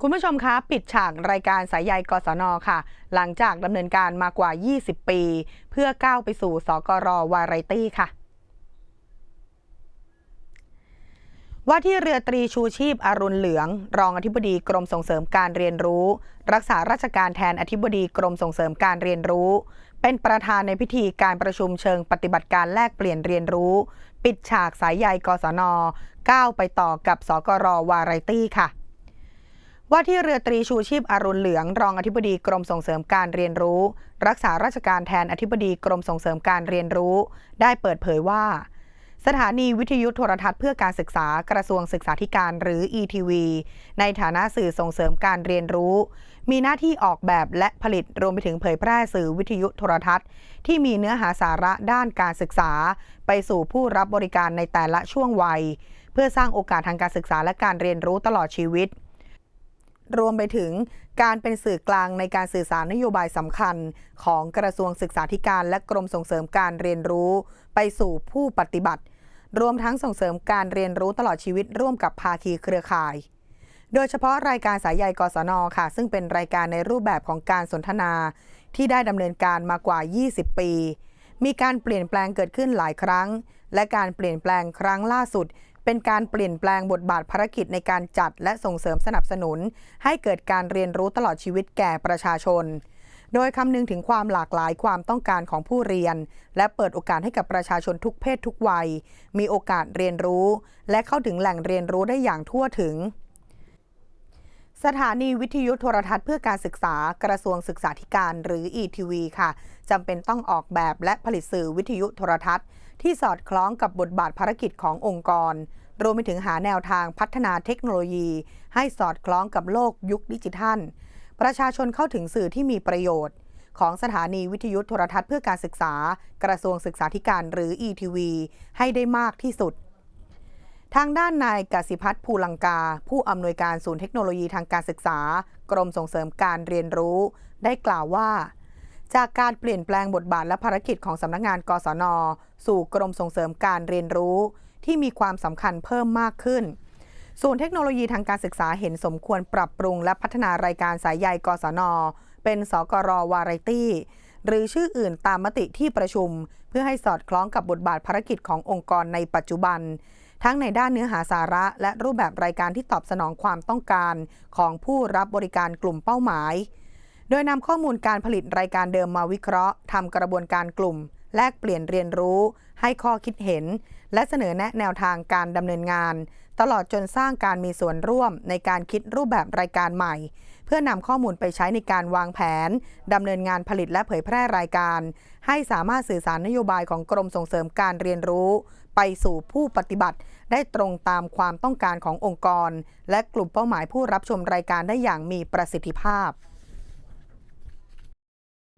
คุณผู้ชมคะปิดฉากรายการสายใยกศนค่ะ หลังจากดำเนินการมากว่า 20 ปี เพื่อก้าวไปสู่สกรวาไรตี้ค่ะ ว่าที่เรือตรีชูชีพอรุณเหลือง รองอธิบดีกรมส่งเสริมการเรียนรู้ รักษาราชการแทนอธิบดีกรมส่งเสริมการเรียนรู้ เป็นประธานในพิธีการประชุมเชิงปฏิบัติการแลกเปลี่ยนเรียนรู้ ปิดฉากสายใยกศนก้าวไปต่อกับสกรวาไรตี้ค่ะ ว่าที่เรือตรีชูชีพอรุณเหลือง รองอธิบดีกรมส่งเสริมการเรียนรู้ รักษาราชการแทนอธิบดีกรมส่งเสริมการเรียนรู้ ได้เปิดเผยว่า สถานีวิทยุโทรทัศน์เพื่อการศึกษากระทรวงศึกษาธิการหรือ ETV ในฐานะสื่อส่งเสริมการเรียนรู้ มีหน้าที่ออกแบบและผลิตรวมไปถึงเผยแพร่สื่อวิทยุโทรทัศน์ ที่มีเนื้อหาสาระด้านการศึกษา ไปสู่ผู้รับบริการในแต่ละช่วงวัย เพื่อสร้างโอกาสทางการศึกษาและการเรียนรู้ตลอดชีวิต รวมไปถึงการเป็นสื่อกลางในการสื่อสารนโยบายสำคัญ ของกระทรวงศึกษาธิการและกรมส่งเสริมการเรียนรู้ ไปสู่ผู้ปฏิบัติ รวมทั้งส่งเสริมการเรียนรู้ตลอดชีวิตร่วมกับภาคีเครือข่าย โดยเฉพาะรายการสายใยกศนค่ะ ซึ่งเป็นรายการในรูปแบบของการสนทนา ที่ได้ดำเนินการมากว่า 20 ปี มีการเปลี่ยนแปลงเกิดขึ้นหลายครั้ง และการเปลี่ยนแปลงครั้งล่าสุด เป็นการเปลี่ยนแปลงบทบาทภารกิจในการจัดและส่งเสริมสนับสนุน ให้เกิดการเรียนรู้ตลอดชีวิตแก่ประชาชน โดยคำนึงถึงความหลากหลายความต้องการของผู้เรียน และเปิดโอกาสให้กับประชาชนทุกเพศทุกวัย มีโอกาสเรียนรู้ และเข้าถึงแหล่งเรียนรู้ได้อย่างทั่วถึง สถานีวิทยุโทรทัศน์เพื่อการศึกษากระทรวงศึกษาธิการหรือ ETV ค่ะจำเป็นต้องออกแบบและผลิตสื่อวิทยุโทรทัศน์ ที่สอดคล้องกับบทบาทภารกิจขององค์กร รวมไปถึงหาแนวทางพัฒนาเทคโนโลยี ให้สอดคล้องกับโลกยุคดิจิทัล ประชาชนเข้าถึงสื่อที่มีประโยชน์ ของสถานีวิทยุโทรทัศน์เพื่อการศึกษา กระทรวงศึกษาธิการหรือ ETV ให้ได้มากที่สุด ทางด้านนายกสิพัฒน์ภูลังกา ผู้อำนวยการศูนย์เทคโนโลยีทางการศึกษา กรมส่งเสริมการเรียนรู้ ได้กล่าวว่า จากการเปลี่ยนแปลงบทบาทและภารกิจของสำนักงาน กศน สู่กรมส่งเสริมการเรียนรู้ ที่มีความสำคัญเพิ่มมากขึ้น ศูนย์เทคโนโลยีทางการศึกษาเห็นสมควรปรับปรุงและพัฒนารายการสายใยกศน เป็นสกรวาไรตี้หรือชื่ออื่นตามมติที่ประชุม เพื่อให้สอดคล้องกับบทบาทภารกิจขององค์กรในปัจจุบัน ทั้งในด้านเนื้อหาสาระ และรูปแบบรายการที่ตอบสนองความต้องการของผู้รับบริการกลุ่มเป้าหมาย โดยนำข้อมูลการผลิตรายการเดิมมาวิเคราะห์ทำกระบวนการกลุ่ม แลกเปลี่ยนเรียนรู้ ให้ข้อคิดเห็น และเสนอแนะแนวทางการดำเนินงาน ตลอดจนสร้างการมีส่วนร่วมในการคิดรูปแบบรายการใหม่ เพื่อนำข้อมูลไปใช้ในการวางแผนดำเนินงานผลิตและเผยแพร่รายการ ให้สามารถสื่อสารนโยบายของกรมส่งเสริมการเรียนรู้ ไปสู่ผู้ปฏิบัติ ได้ตรงตามความต้องการขององค์กร และกลุ่มเป้าหมายผู้รับชมรายการได้อย่างมีประสิทธิภาพ